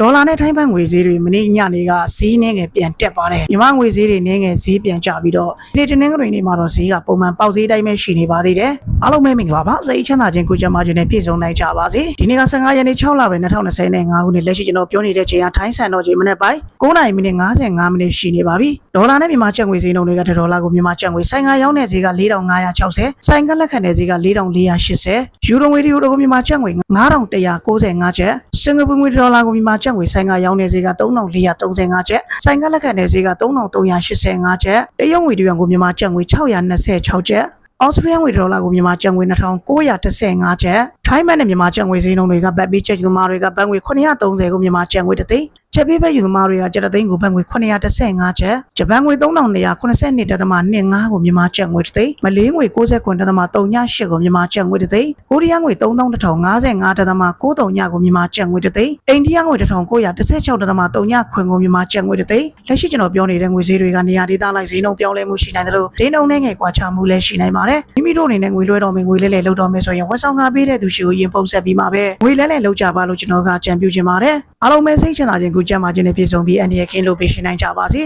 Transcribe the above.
ဒေါ်လာနဲ့ထိုင်းဘတ်ငွေဈေးတွေမနေ့ညနေကဈေးနှင်းငယ်ပြန်တက်ပါတယ်မြန်မာငွေဈေးတွေနှင်းငယ်ဈေးပြန်ကျပြီးတော့ဒီနေ့တနင်္ဂနွေနေ့မှာတော့ဈေးကပုံမှန်ပေါက်ဈေးတိုင်းပဲရှိနေပါသေးတယ်အားလုံးပဲမင်္ဂလာပါစိတ်ချမ်းသာခြင်းကိုကြမ်းမာခြင်းနဲ့ပြည့်စုံနိုင်ကြပါစေဒီနေ့က15ရက်နေ့6လပဲ2025ခုနှစ်လက်ရှိကျွန်တော်ပြောနေတဲ့ချိန်ကထိုင်းဆန်တော်ချိန်မနေ့ပိုင်း9:55မိနစ်55မိနစ်ရှိနေပါပြီဒေါ်လာနဲ့မြန်မာကျပ်ငွေဈေးနှုန်းတွေကတစ်ဒေါ်လာကိုမြန်မာကျပ်ငွေဆိုင်ကရောင်းတဲ့ဈေးက4560ဆိုင်ကလက်ခံတဲ့ဈေးက4480ယူရိုငွေတယူရိုကိုမြန်မာကျပ်ငွေ9195ကျပ်စင်ကာပူငွေဒေါ်လာကိုမြန်မာကျပ်ငွေဆိုင်ကရောင်းတဲ့ဈေးက3435ကျပ်ဆိုင်ကလက်ခံတဲ့ဈေးက3385ကျပ်တရုတ်ငွေတရွန်ကိုမြန်မာကျပ်ငွေ626ကျပ်အော်စတြေးလျငွေဒေါ်လာကိုမြန်မာကျပ်ငွေ2915ကျပ်ထိုင်းဘတ်နဲ့မြန်မာကျပ်ငွေဈေးနှုန်းတွေကဘတ်ပြီးကျပ်သမားတွေကဘတ်ငွေ930ကိုမြန်မာကျပ်ငွေတစ်သိန်း ချက်ပေးပဲယူသမားတွေကကျပ်တစ်သိန်းကိုဘတ်ငွေ915ကျပ်ဂျပန်ငွေ3282တက်သမား25ကိုမြန်မာကျပ်ငွေတစ်သိန်းမလေးငွေ69တက်သမား38ကိုမြန်မာကျပ်ငွေတစ်သိန်းကိုရီးယားငွေ3155တက်သမား93ညကိုမြန်မာကျပ်ငွေတစ်သိန်းအိန္ဒိယငွေ1916တက်သမား3ညခွင်ကိုမြန်မာကျပ်ငွေတစ်သိန်းလက်ရှိကျွန်တော်ပြောနေတဲ့ငွေဈေးတွေကနေရာဒေသလိုက်ဈေးနှုန်းပြောင်းလဲမှုရှိနိုင်တယ်လို့ဈေးနှုန်းနဲ့ငယ်ကွာခြားမှုလည်းရှိနိုင်ပါတယ်မိမိတို့အနေနဲ့ငွေလွှဲတော်မယ်ငွေလဲလဲလုပ်တော်မယ်ဆိုရင်ဝန်ဆောင်ကားပေးတဲ့သူရှိကိုရင်ပုံဆက်ပြီးမှပဲငွေလဲလဲလုပ်ကြပါလို့ကျွန်တော်ကကြံပြုချင်ပါတယ်အားလုံးပဲစိတ်ချမ်းသာခြင်းကိုကြံ့မာခြင်းနဲ့ပြည့်စုံပြီးအန္တရာယ်ကင်းလို့ပေးရှင်နိုင်ကြပါစေ